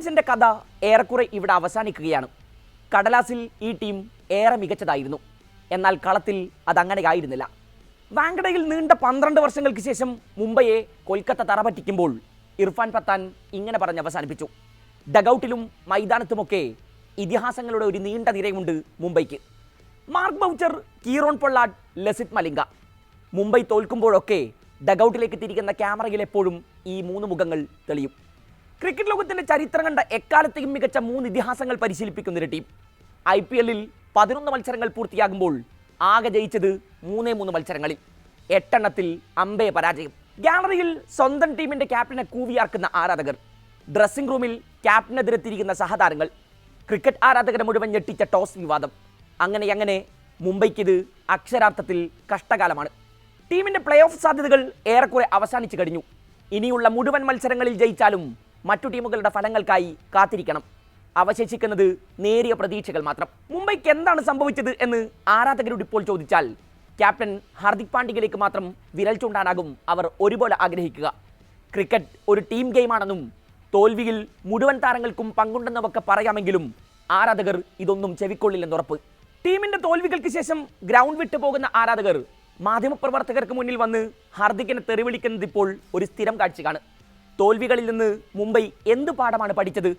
ലയൺസിന്റെ കഥ ഏറെക്കുറെ ഇവിടെ അവസാനിക്കുകയാണ്. കടലാസിൽ ഈ ടീം ഏറെ മികച്ചതായിരുന്നു. എന്നാൽ കളത്തിൽ അതങ്ങനെ ആയിരുന്നില്ല. വാങ്കടയിൽ നീണ്ട പന്ത്രണ്ട് വർഷങ്ങൾക്ക് ശേഷം മുംബൈയെ കൊൽക്കത്ത തറപറ്റിക്കുമ്പോൾ ഇർഫാൻ പത്താൻ ഇങ്ങനെ പറഞ്ഞ് അവസാനിപ്പിച്ചു. ഡഗൌട്ടിലും മൈതാനത്തുമൊക്കെ ഇതിഹാസങ്ങളുടെ ഒരു നീണ്ട നിരയുണ്ട് മുംബൈക്ക്. Mark Boucher Kieron Pollard Lasith Malinga. Mumbai തോൽക്കുമ്പോഴൊക്കെ ഡഗൌട്ടിലേക്ക് തിരിക്കുന്ന ക്യാമറയിൽ എപ്പോഴും ഈ മൂന്ന് മുഖങ്ങൾ തെളിയും. ക്രിക്കറ്റ് ലോകത്തിന്റെ ചരിത്രം കണ്ട എക്കാലത്തെയും മികച്ച മൂന്ന് ഇതിഹാസങ്ങൾ പരിശീലിപ്പിക്കുന്ന ഒരു ടീം. ഐ പി എല്ലിൽ പതിനൊന്ന് മത്സരങ്ങൾ പൂർത്തിയാകുമ്പോൾ ആകെ ജയിച്ചത് മൂന്നേ മൂന്ന് മത്സരങ്ങളിൽ. എട്ടെണ്ണത്തിൽ അമ്പേ പരാജയം. ഗാലറിയിൽ സ്വന്തം ടീമിന്റെ ക്യാപ്റ്റനെ കൂവിയാർക്കുന്ന ആരാധകർ. ഡ്രസ്സിംഗ് റൂമിൽ ക്യാപ്റ്റനെതിരെ തിരിക്കുന്ന സഹതാരങ്ങൾ. ക്രിക്കറ്റ് ആരാധകരെ മുഴുവൻ ഞെട്ടിച്ച ടോസ് വിവാദം. അങ്ങനെ അങ്ങനെ മുംബൈക്ക് ഇത് അക്ഷരാർത്ഥത്തിൽ കഷ്ടകാലമാണ്. ടീമിന്റെ പ്ലേ ഓഫ് സാധ്യതകൾ ഏറെക്കുറെ അവസാനിച്ചു കഴിഞ്ഞു. ഇനിയുള്ള മുഴുവൻ മത്സരങ്ങളിൽ ജയിച്ചാലും മറ്റു ടീമുകളുടെ ഫലങ്ങൾക്കായി കാത്തിരിക്കണം. അവശേഷിക്കുന്നത് നേരിയ പ്രതീക്ഷകൾ മാത്രം. മുംബൈക്ക് എന്താണ് സംഭവിച്ചത് എന്ന് ആരാധകരോട് ഇപ്പോൾ ചോദിച്ചാൽ ക്യാപ്റ്റൻ ഹാർദിക് പാണ്ഡ്യയിലേക്ക് മാത്രം വിരൽ ചൂണ്ടാനാകും അവർ ഒരുപോലെ ആഗ്രഹിക്കുക. ക്രിക്കറ്റ് ഒരു ടീം ഗെയിമാണെന്നും തോൽവിയിൽ മുഴുവൻ താരങ്ങൾക്കും പങ്കുണ്ടെന്നൊക്കെ പറയാമെങ്കിലും ആരാധകർ ഇതൊന്നും ചെവിക്കൊള്ളില്ലെന്നുറപ്പ് ടീമിന്റെ തോൽവികൾക്ക് ശേഷം ഗ്രൗണ്ട് വിട്ടു പോകുന്ന ആരാധകർ മാധ്യമപ്രവർത്തകർക്ക് മുന്നിൽ വന്ന് ഹാർദിക്കിനെ തെറിവിളിക്കുന്നത് ഇപ്പോൾ ഒരു സ്ഥിരം കാഴ്ചയാണ്. തോൽവികളിൽ നിന്ന് മുംബൈ എന്ത് പാഠമാണ് പഠിച്ചത്?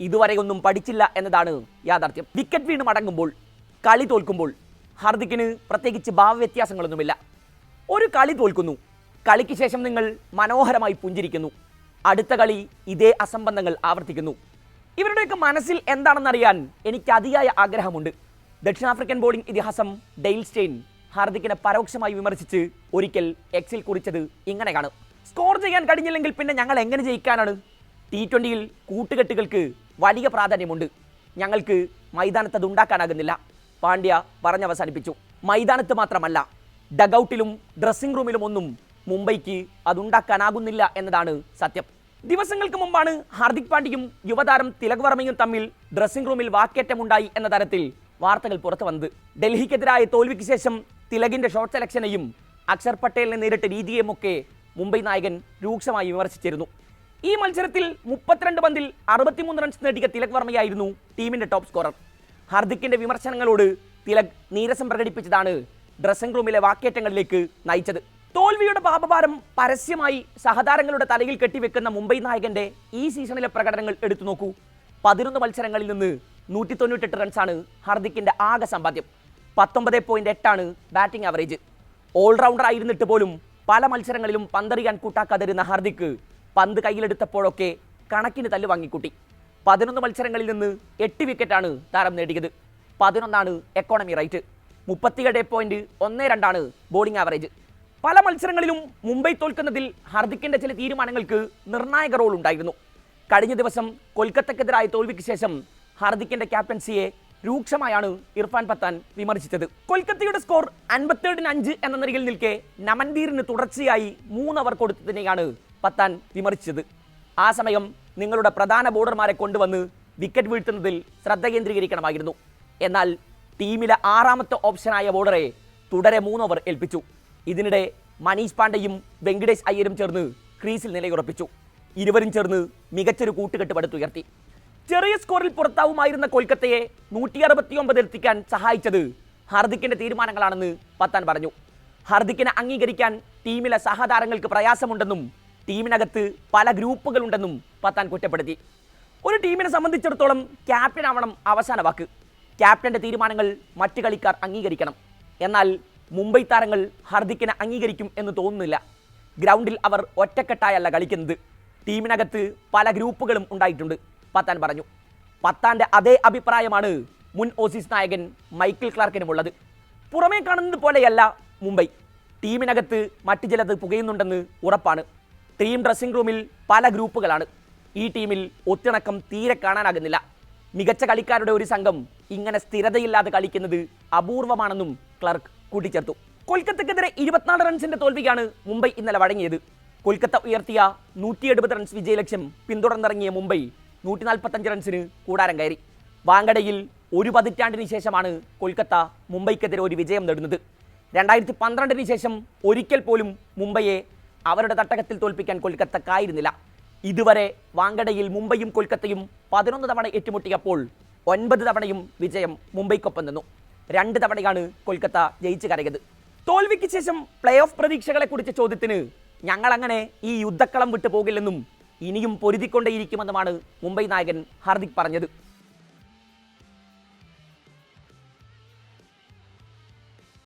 ഇതുവരെയൊന്നും പഠിച്ചില്ല എന്നതാണ് യാഥാർത്ഥ്യം. വിക്കറ്റ് വീണ് മടങ്ങുമ്പോൾ കളി തോൽക്കുമ്പോൾ ഹാർദിക്കിന് പ്രത്യേകിച്ച് ഭാവവ്യത്യാസങ്ങളൊന്നുമില്ല. ഒരു കളി തോൽക്കുന്നു. കളിക്ക് ശേഷം നിങ്ങൾ മനോഹരമായി പുഞ്ചിരിക്കുന്നു. അടുത്ത കളി ഇതേ അസംബന്ധങ്ങൾ ആവർത്തിക്കുന്നു. ഇവരുടെയൊക്കെ മനസ്സിൽ എന്താണെന്നറിയാൻ എനിക്ക് അതിയായ ആഗ്രഹമുണ്ട്. ദക്ഷിണാഫ്രിക്കൻ ബോളിംഗ് ഇതിഹാസം ഡെയിൽ സ്റ്റെയിൻ ഹാർദിക്കിനെ പരോക്ഷമായി വിമർശിച്ച് ഒരിക്കൽ എക്സിൽ കുറിച്ചത് ഇങ്ങനെയാണ് സ്കോർ ചെയ്യാൻ കഴിഞ്ഞില്ലെങ്കിൽ പിന്നെ ഞങ്ങൾ എങ്ങനെ ജയിക്കാനാണ്? ടി ട്വന്റിയിൽ കൂട്ടുകെട്ടുകൾക്ക് വലിയ പ്രാധാന്യമുണ്ട്. ഞങ്ങൾക്ക് മൈതാനത്ത് അത് ഉണ്ടാക്കാനാകുന്നില്ല. പാണ്ഡ്യ പറഞ്ഞവസാനിപ്പിച്ചു. മൈതാനത്ത് മാത്രമല്ല ഡഗൌട്ടിലും ഡ്രസ്സിംഗ് റൂമിലും ഒന്നും മുംബൈക്ക് അതുണ്ടാക്കാനാകുന്നില്ല എന്നതാണ് സത്യം. ദിവസങ്ങൾക്ക് മുമ്പാണ് ഹാർദിക് പാണ്ഡ്യയും യുവതാരം തിലക് വർമ്മയും തമ്മിൽ ഡ്രസ്സിംഗ് റൂമിൽ വാക്കേറ്റമുണ്ടായി എന്ന തരത്തിൽ വാർത്തകൾ പുറത്തു വന്നത്. ഡൽഹിക്കെതിരായ തോൽവിക്ക് ശേഷം തിലകിന്റെ ഷോർട്ട് സെലക്ഷനെയും അക്ഷർ പട്ടേലിനെ നേരിട്ട രീതിയുമൊക്കെ മുംബൈ നായകൻ രൂക്ഷമായി വിമർശിച്ചിരുന്നു. ഈ മത്സരത്തിൽ മുപ്പത്തിരണ്ട് പന്തിൽ അറുപത്തിമൂന്ന് റൺസ് നേടിയ തിലക് വർമ്മയായിരുന്നു ടീമിന്റെ ടോപ്പ് സ്കോറർ ഹാർദിക്കിന്റെ വിമർശനങ്ങളോട് തിലക് നീരസം പ്രകടിപ്പിച്ചതാണ് ഡ്രസ്സിംഗ് റൂമിലെ വാക്കേറ്റങ്ങളിലേക്ക് നയിച്ചത്. തോൽവിയുടെ പാപഭാരം പരസ്യമായി സഹതാരങ്ങളുടെ തലയിൽ കെട്ടിവെക്കുന്ന മുംബൈ നായകന്റെ ഈ സീസണിലെ പ്രകടനങ്ങൾ എടുത്തു നോക്കൂ. പതിനൊന്ന് മത്സരങ്ങളിൽ നിന്ന് നൂറ്റി തൊണ്ണൂറ്റെട്ട് റൺസാണ് ഹാർദിക്കിന്റെ ആകെ സമ്പാദ്യം. പത്തൊമ്പത് പോയിന്റ് എട്ടാണ് ബാറ്റിംഗ് ആവറേജ് ഓൾറൗണ്ടർ ആയിരുന്നിട്ട് പോലും പല മത്സരങ്ങളിലും പന്തെറിയാൻ കൂട്ടാക്കാതിരുന്ന ഹാർദിക്ക് പന്ത് കയ്യിലെടുത്തപ്പോഴൊക്കെ കണക്കിന് തല്ല് വാങ്ങിക്കൂട്ടി. പതിനൊന്ന് മത്സരങ്ങളിൽ നിന്ന് എട്ട് വിക്കറ്റാണ് താരം നേടിയത്. പതിനൊന്നാണ് എക്കോണമി റേറ്റ് മുപ്പത്തിയേഴ് പോയിന്റ് ഒന്ന് രണ്ടാണ് ബോളിംഗ് ആവറേജ് പല മത്സരങ്ങളിലും മുംബൈ തോൽക്കുന്നതിൽ ഹാർദിക്കിന്റെ ചില തീരുമാനങ്ങൾക്ക് നിർണായക റോൾ ഉണ്ടായിരുന്നു. കഴിഞ്ഞ ദിവസം കൊൽക്കത്തക്കെതിരായ തോൽവിക്ക് ശേഷം ഹാർദിക്കിന്റെ ക്യാപ്റ്റൻസിയെ രൂക്ഷമായാണ് ഇർഫാൻ പത്താൻ വിമർശിച്ചത്. കൊൽക്കത്തയുടെ സ്കോർ അൻപത്തേഴിന് അഞ്ച് എന്ന നിലയിൽ നിൽക്കെ നമൻദീറിന് തുടർച്ചയായി മൂന്നവർ കൊടുത്തതിനെയാണ് പത്താൻ വിമർശിച്ചത്. ആ സമയം നിങ്ങളുടെ പ്രധാന ബോർഡർമാരെ കൊണ്ടുവന്ന് വിക്കറ്റ് വീഴ്ത്തുന്നതിൽ ശ്രദ്ധ കേന്ദ്രീകരിക്കണമായിരുന്നു. എന്നാൽ ടീമിലെ ആറാമത്തെ ഓപ്ഷനായ ബോർഡറെ തുടരെ മൂന്നവർ ഏൽപ്പിച്ചു. ഇതിനിടെ മനീഷ് പാണ്ഡെയും വെങ്കടേഷ് അയ്യരും ചേർന്ന് ക്രീസിൽ നിലയുറപ്പിച്ചു. ഇരുവരും ചേർന്ന് മികച്ചൊരു കൂട്ടുകെട്ട് പടുത്തുയർത്തി. ചെറിയ സ്കോറിൽ പുറത്താവുമായിരുന്ന കൊൽക്കത്തയെ നൂറ്റി അറുപത്തി ഒമ്പത് എത്തിക്കാൻ സഹായിച്ചത് ഹാർദിക്കിന്റെ തീരുമാനങ്ങളാണെന്ന് പത്താൻ പറഞ്ഞു. ഹാർദിക്കിനെ അംഗീകരിക്കാൻ ടീമിലെ സഹതാരങ്ങൾക്ക് പ്രയാസമുണ്ടെന്നും ടീമിനകത്ത് പല ഗ്രൂപ്പുകളുണ്ടെന്നും പത്താൻ കുറ്റപ്പെടുത്തി. ഒരു ടീമിനെ സംബന്ധിച്ചിടത്തോളം ക്യാപ്റ്റൻ ആവണം അവസാന വാക്ക്. ക്യാപ്റ്റന്റെ തീരുമാനങ്ങൾ മറ്റ് കളിക്കാർ അംഗീകരിക്കണം. എന്നാൽ മുംബൈ താരങ്ങൾ ഹാർദിക്കിനെ അംഗീകരിക്കും എന്ന് തോന്നുന്നില്ല. ഗ്രൗണ്ടിൽ അവർ ഒറ്റക്കെട്ടായല്ല കളിക്കുന്നത്. ടീമിനകത്ത് പല ഗ്രൂപ്പുകളും ഉണ്ടായിട്ടുണ്ട്. പത്താൻ പറഞ്ഞു. പത്താന്റെ അതേ അഭിപ്രായമാണ് മുൻ ഓസീസ് നായകൻ മൈക്കിൾ ക്ലാർക്കിനുമുള്ളത് പുറമേ കാണുന്നത് പോലെയല്ല മുംബൈ. ടീമിനകത്ത് മറ്റു ചിലത് പുകയുന്നുണ്ടെന്ന് ഉറപ്പാണ്. ടീം ഡ്രസ്സിംഗ് റൂമിൽ പല ഗ്രൂപ്പുകളാണ്. ഈ ടീമിൽ ഒത്തിണക്കം തീരെ കാണാനാകുന്നില്ല. മികച്ച കളിക്കാരുടെ ഒരു സംഘം ഇങ്ങനെ സ്ഥിരതയില്ലാതെ കളിക്കുന്നത് അപൂർവമാണെന്നും ക്ലർക്ക് കൂട്ടിച്ചേർത്തു. കൊൽക്കത്തക്കെതിരെ ഇരുപത്തിനാല് റൺസിന്റെ തോൽവിയാണ് മുംബൈ ഇന്നലെ വഴങ്ങിയത്. കൊൽക്കത്ത ഉയർത്തിയ നൂറ്റി എഴുപത് റൺസ് വിജയലക്ഷ്യം പിന്തുടർന്നിറങ്ങിയ മുംബൈ നൂറ്റി നാൽപ്പത്തഞ്ച് റൺസിന് കൂടാരം കയറി. വാങ്കടയിൽ ഒരു പതിറ്റാണ്ടിന് ശേഷമാണ് കൊൽക്കത്ത മുംബൈക്കെതിരെ ഒരു വിജയം നേടുന്നത്. രണ്ടായിരത്തി പന്ത്രണ്ടിന് ശേഷം ഒരിക്കൽ പോലും മുംബൈയെ അവരുടെ തട്ടകത്തിൽ തോൽപ്പിക്കാൻ കൊൽക്കത്തക്കായിരുന്നില്ല ഇതുവരെ വാങ്കടയിൽ മുംബൈയും കൊൽക്കത്തയും പതിനൊന്ന് തവണ ഏറ്റുമുട്ടിയപ്പോൾ ഒൻപത് തവണയും വിജയം മുംബൈക്കൊപ്പം നിന്നു. രണ്ട് തവണയാണ് കൊൽക്കത്ത ജയിച്ചു കരയത്. തോൽവിക്ക് ശേഷം പ്ലേ ഓഫ് പ്രതീക്ഷകളെ കുറിച്ച ചോദ്യത്തിന് ഞങ്ങളങ്ങനെ ഈ യുദ്ധക്കളം വിട്ടു പോകില്ലെന്നും ഇനിയും പൊരുതിക്കൊണ്ടേയിരിക്കുമെന്നുമാണ് മുംബൈ നായകൻ ഹാർദിക് പറഞ്ഞത്.